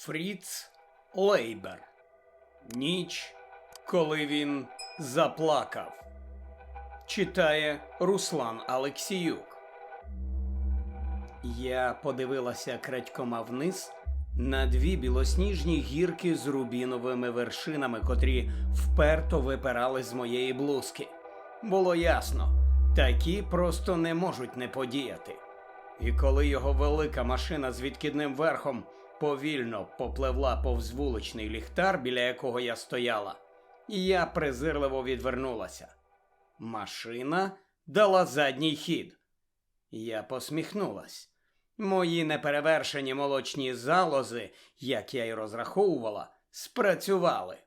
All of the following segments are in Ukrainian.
Фріц Лейбер. Ніч, коли він заплакав. Читає Руслан Алексіюк. Я подивилася крадькома вниз на дві білосніжні гірки з рубіновими вершинами, котрі вперто випирали з моєї блузки. Було ясно, такі просто не можуть не подіяти. І коли його велика машина з відкидним верхом повільно попливла повз вуличний ліхтар, біля якого я стояла, і я презирливо відвернулася. Машина дала задній хід. Я посміхнулась. Мої неперевершені молочні залози, як я й розраховувала, спрацювали.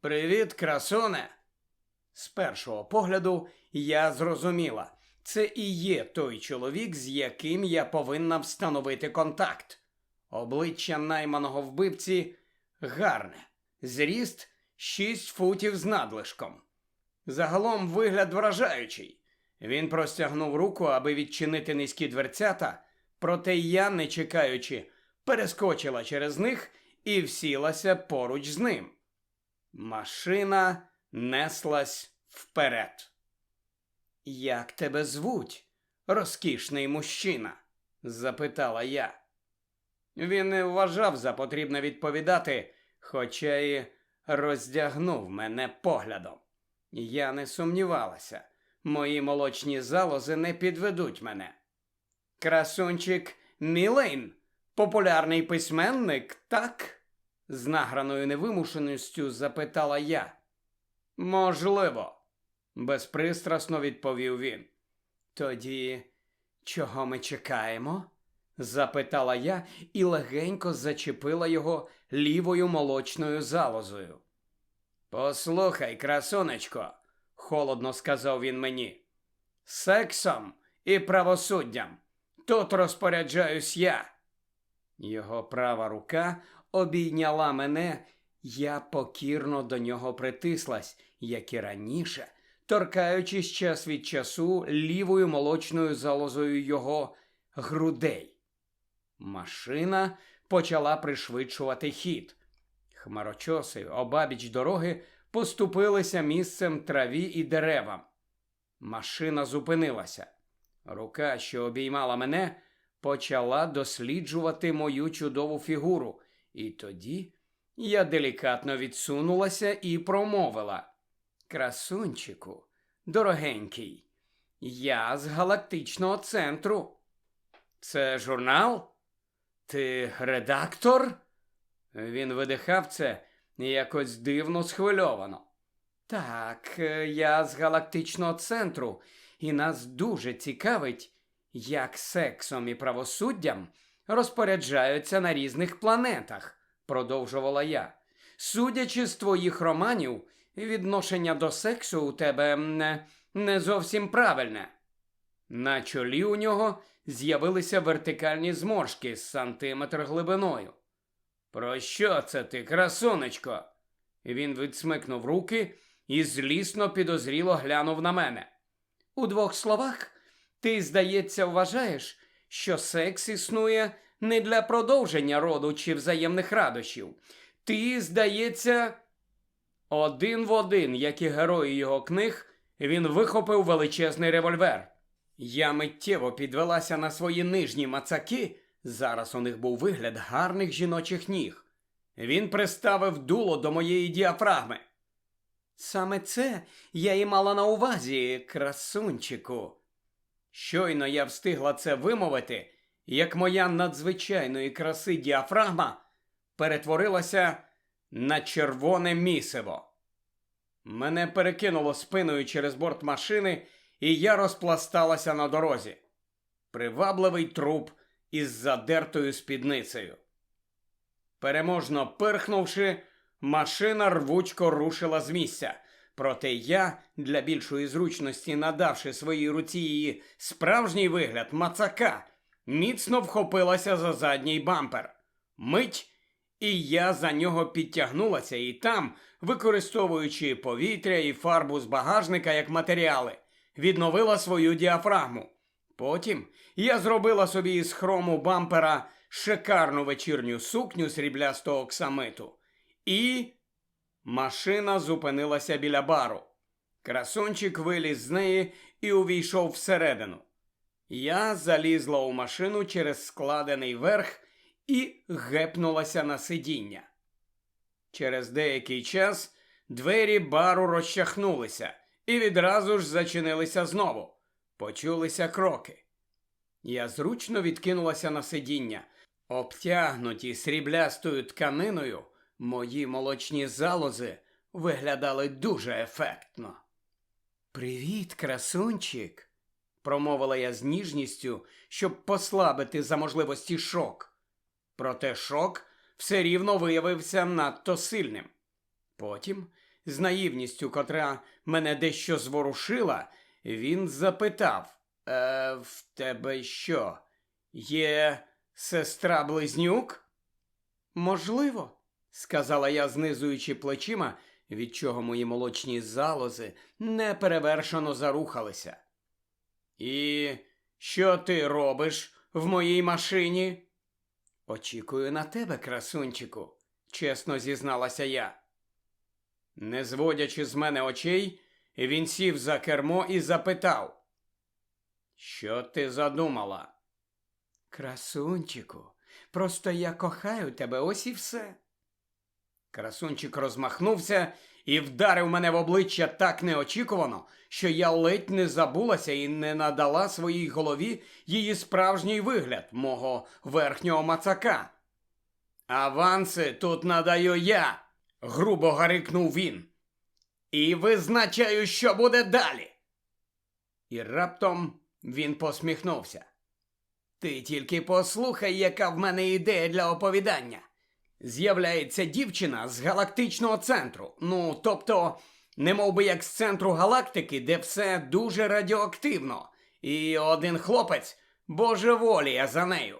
Привіт, красуне! З першого погляду я зрозуміла, це і є той чоловік, з яким я повинна встановити контакт. Обличчя найманого вбивці гарне, зріст 6 футів з надлишком. Загалом вигляд вражаючий. Він простягнув руку, аби відчинити низькі дверцята, проте я, не чекаючи, перескочила через них і всілася поруч з ним. Машина неслась вперед. Як тебе звуть, розкішний мужчина? запитала я. Він не вважав за потрібне відповідати, хоча й роздягнув мене поглядом. Я не сумнівалася, мої молочні залози не підведуть мене. Красунчик Мілейн, популярний письменник, так? з награною невимушеністю запитала я. Можливо, безпристрасно відповів він. Тоді чого ми чекаємо? Запитала я і легенько зачепила його лівою молочною залозою. Послухай, красунечко, холодно сказав він мені. Сексом і правосуддям. Тут розпоряджаюсь я. Його права рука обійняла мене, я покірно до нього притислась, як і раніше, торкаючись час від часу лівою молочною залозою його грудей. Машина почала пришвидшувати хід. Хмарочоси обабіч дороги поступилися місцем траві і деревам. Машина зупинилася. Рука, що обіймала мене, почала досліджувати мою чудову фігуру, і тоді я делікатно відсунулася і промовила: Красунчику, дорогенький, я з галактичного центру. Це журнал? Ти редактор? Він видихав це якось дивно схвильовано. Так, е, я з галактичного центру, і нас дуже цікавить, як сексом і правосуддям розпоряджаються на різних планетах, продовжувала я. Судячи з твоїх романів, відношення до сексу у тебе не, не зовсім правильне. На чолі у нього з'явилися вертикальні зморшки з сантиметр глибиною. Про що це ти, красунечко? Він відсмикнув руки і злісно підозріло глянув на мене. У двох словах, ти, здається, вважаєш, що секс існує не для продовження роду чи взаємних радощів. Ти, здається, один в один, як і герої його книг, він вихопив величезний револьвер. Я миттєво підвелася на свої нижні мацаки. Зараз у них був вигляд гарних жіночих ніг. Він приставив дуло до моєї діафрагми. Саме це я і мала на увазі, красунчику. Щойно я встигла це вимовити, як моя надзвичайної краси діафрагма перетворилася на червоне місиво. Мене перекинуло спиною через борт машини, і я розпласталася на дорозі. Привабливий труп із задертою спідницею. Переможно пирхнувши, машина рвучко рушила з місця. Проте я, для більшої зручності, надавши своїй руці її справжній вигляд мацака, міцно вхопилася за задній бампер. Мить, і я за нього підтягнулася, і там, використовуючи повітря і фарбу з багажника як матеріали, відновила свою діафрагму. Потім я зробила собі із хрому бампера шикарну вечірню сукню сріблястого оксамиту. І машина зупинилася біля бару. Красунчик виліз з неї і увійшов всередину. Я залізла у машину через складений верх і гепнулася на сидіння. Через деякий час двері бару розчахнулися і відразу ж зачинилися знову. Почулися кроки. Я зручно відкинулася на сидіння. Обтягнуті сріблястою тканиною, мої молочні залози виглядали дуже ефектно. Привіт, красунчик, промовила я з ніжністю, щоб послабити за можливості шок. Проте шок все рівно виявився надто сильним. Потім, з наївністю, котра мене дещо зворушила, він запитав: е, В тебе що? Є сестра близнюк? Можливо, сказала я, знизуючи плечима, від чого мої молочні залози неперевершено зарухалися. І що ти робиш в моїй машині? Очікую на тебе, красунчику, чесно зізналася я. Не зводячи з мене очей, він сів за кермо і запитав. Що ти задумала? Красунчику, просто я кохаю тебе, ось і все. Красунчик розмахнувся і вдарив мене в обличчя так неочікувано, що я ледь не забулася і не надала своїй голові її справжній вигляд мого верхнього мацака. Аванси тут надаю я, грубо гарикнув він. І визначаю, що буде далі. І раптом він посміхнувся. Ти тільки послухай, яка в мене ідея для оповідання. З'являється дівчина з галактичного центру. Ну, тобто, не мов би як з центру галактики, де все дуже радіоактивно. І один хлопець божеволіє за нею.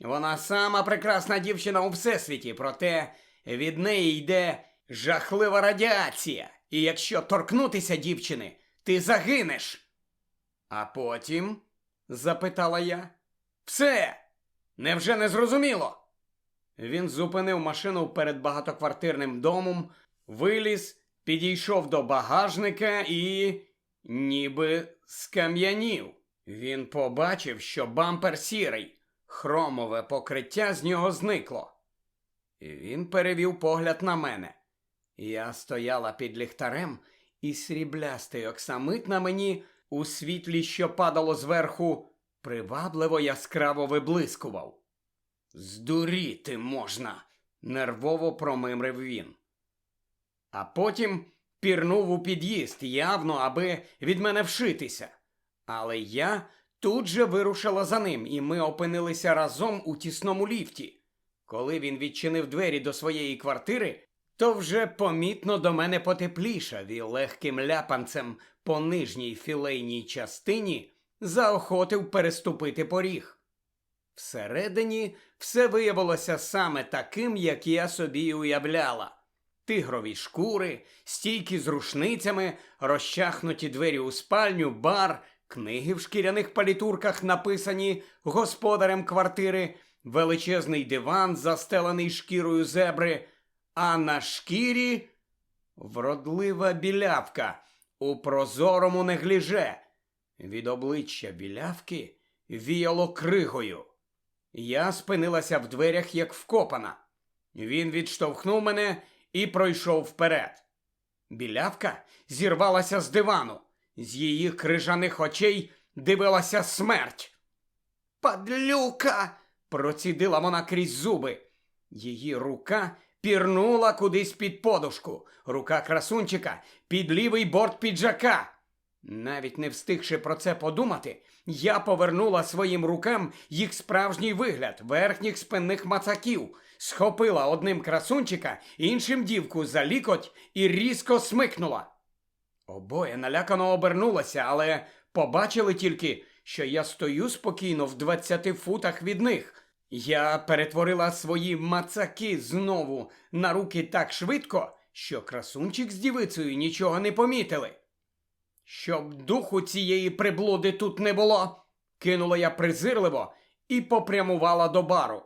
Вона сама прекрасна дівчина у всесвіті, проте від неї йде жахлива радіація. І якщо торкнутися дівчини, ти загинеш. А потім? запитала я. Все. Невже не зрозуміло? Він зупинив машину перед багатоквартирним домом, виліз, підійшов до багажника і. ніби скам'янів. Він побачив, що бампер сірий, хромове покриття з нього зникло. Він перевів погляд на мене. Я стояла під ліхтарем, і сріблястий оксамит на мені у світлі, що падало зверху, привабливо яскраво виблискував. Здуріти можна, нервово промимрив він. А потім пірнув у під'їзд, явно, аби від мене вшитися. Але я тут же вирушила за ним, і ми опинилися разом у тісному ліфті. Коли він відчинив двері до своєї квартири, то вже помітно до мене потеплішав і легким ляпанцем по нижній філейній частині заохотив переступити поріг. Всередині все виявилося саме таким, як я собі уявляла. Тигрові шкури, стійки з рушницями, розчахнуті двері у спальню, бар, книги в шкіряних палітурках, написані господарем квартири, величезний диван, застелений шкірою зебри, а на шкірі вродлива білявка у прозорому негліже. Від обличчя білявки віяло кригою. Я спинилася в дверях, як вкопана. Він відштовхнув мене і пройшов вперед. Білявка зірвалася з дивану. З її крижаних очей дивилася смерть. Падлюка. Процідила вона крізь зуби. Її рука пірнула кудись під подушку, рука красунчика під лівий борт піджака. Навіть не встигши про це подумати, я повернула своїм рукам їх справжній вигляд верхніх спинних мацаків, схопила одним красунчика, іншим дівку за лікоть і різко смикнула. Обоє налякано обернулися, але побачили тільки, що я стою спокійно в двадцяти футах від них. Я перетворила свої мацаки знову на руки так швидко, що красунчик з дівицею нічого не помітили. Щоб духу цієї приблуди тут не було, кинула я презирливо і попрямувала до бару.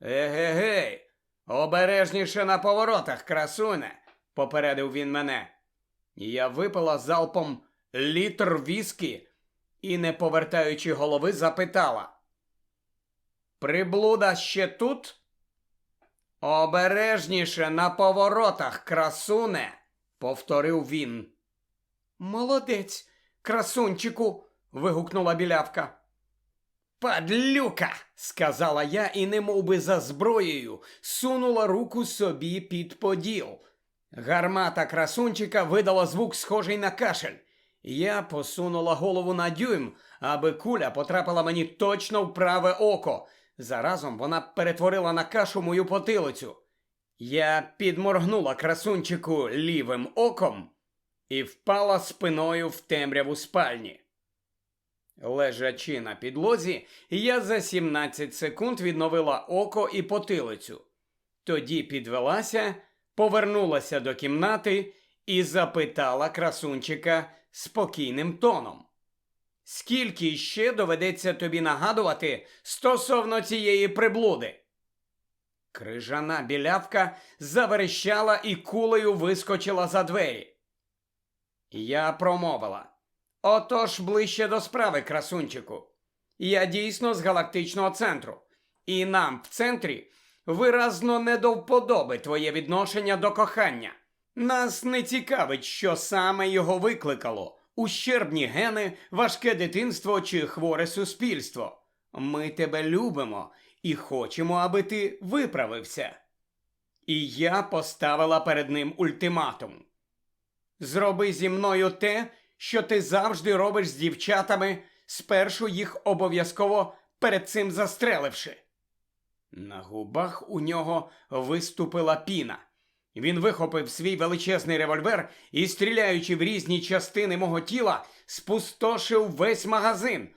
Егегей, обережніше на поворотах, красуне, попередив він мене. Я випила залпом літр віскі і, не повертаючи голови, запитала. Приблуда ще тут? Обережніше на поворотах, красуне, повторив він. Молодець, красунчику. вигукнула білявка. Падлюка, сказала я і, немов би за зброєю, сунула руку собі під поділ. Гармата красунчика видала звук, схожий на кашель. Я посунула голову на дюйм, аби куля потрапила мені точно в праве око. Заразом вона перетворила на кашу мою потилицю. Я підморгнула красунчику лівим оком і впала спиною в темряву спальні. Лежачи на підлозі, я за 17 секунд відновила око і потилицю. Тоді підвелася, повернулася до кімнати і запитала красунчика спокійним тоном. Скільки ще доведеться тобі нагадувати стосовно цієї приблуди? Крижана білявка заверещала і кулею вискочила за двері. Я промовила. Отож ближче до справи, красунчику. Я дійсно з галактичного центру, і нам в центрі виразно не до вподоби твоє відношення до кохання. Нас не цікавить, що саме його викликало ущербні гени, важке дитинство чи хворе суспільство. Ми тебе любимо і хочемо, аби ти виправився. І я поставила перед ним ультиматум. Зроби зі мною те, що ти завжди робиш з дівчатами, спершу їх обов'язково перед цим застреливши. На губах у нього виступила піна. Він вихопив свій величезний револьвер і, стріляючи в різні частини мого тіла, спустошив весь магазин.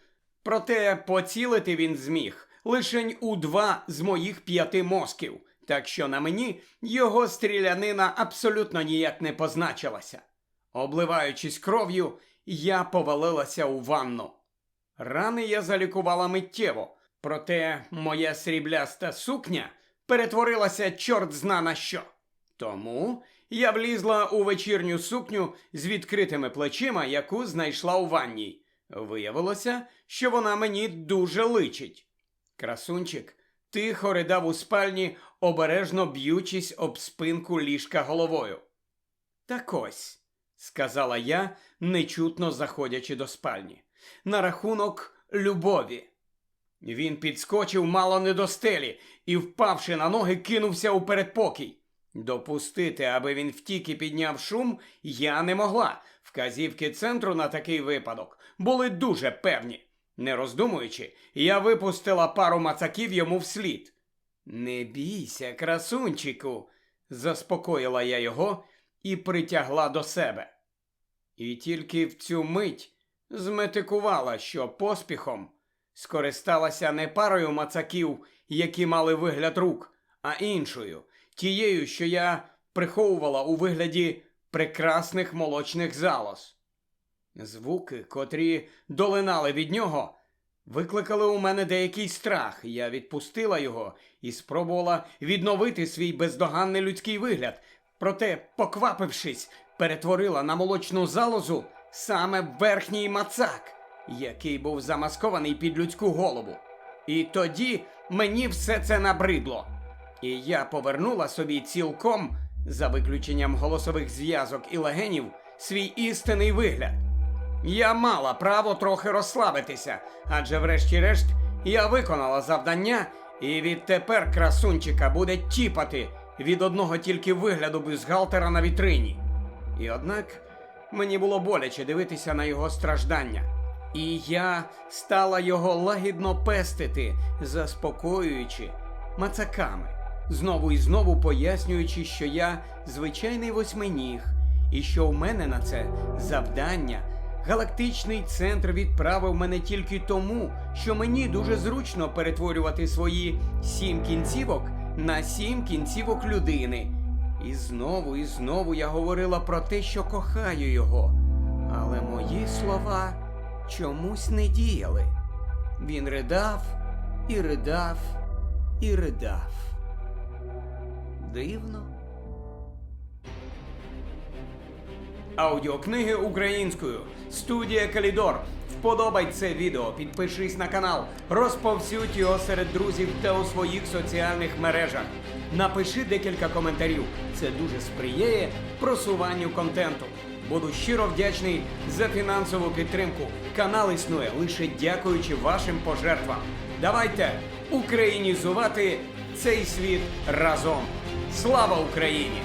Проте поцілити він зміг лишень у два з моїх п'яти мозків, так що на мені його стрілянина абсолютно ніяк не позначилася. Обливаючись кров'ю, я повалилася у ванну. Рани я залікувала миттєво, проте моя срібляста сукня перетворилася чорт зна на що. Тому я влізла у вечірню сукню з відкритими плечима, яку знайшла у ванній. Виявилося, що вона мені дуже личить. Красунчик тихо ридав у спальні, обережно б'ючись об спинку ліжка головою. Так ось, сказала я, нечутно заходячи до спальні, на рахунок любові. Він підскочив мало не до стелі і, впавши на ноги, кинувся у передпокій. Допустити, аби він втік і підняв шум, я не могла. Вказівки центру на такий випадок були дуже певні. Не роздумуючи, я випустила пару мацаків йому вслід. Не бійся, красунчику, заспокоїла я його і притягла до себе. І тільки в цю мить зметикувала, що поспіхом скористалася не парою мацаків, які мали вигляд рук, а іншою, тією, що я приховувала у вигляді прекрасних молочних залоз. Звуки, котрі долинали від нього, викликали у мене деякий страх. Я відпустила його і спробувала відновити свій бездоганний людський вигляд. Проте, поквапившись, перетворила на молочну залозу саме верхній мацак, який був замаскований під людську голову. І тоді мені все це набридло. І я повернула собі цілком, за виключенням голосових зв'язок і легенів, свій істинний вигляд. Я мала право трохи розслабитися, адже, врешті-решт, я виконала завдання, і відтепер красунчика буде тіпати від одного тільки вигляду бюстгальтера на вітрині. І однак мені було боляче дивитися на його страждання. І я стала його лагідно пестити, заспокоюючи мацаками, знову і знову пояснюючи, що я звичайний восьминіг, і що в мене на це завдання. Галактичний центр відправив мене тільки тому, що мені дуже зручно перетворювати свої сім кінцівок на сім кінцівок людини. І знову і знову я говорила про те, що кохаю його. Але мої слова чомусь не діяли. Він ридав і ридав і ридав. Дивно. Аудіокниги українською. Студія Калідор. Вподобай це відео, підпишись на канал, розповсюдь його серед друзів та у своїх соціальних мережах. Напиши декілька коментарів. Це дуже сприяє просуванню контенту. Буду щиро вдячний за фінансову підтримку. Канал існує лише дякуючи вашим пожертвам. Давайте українізувати цей світ разом. Слава Україні!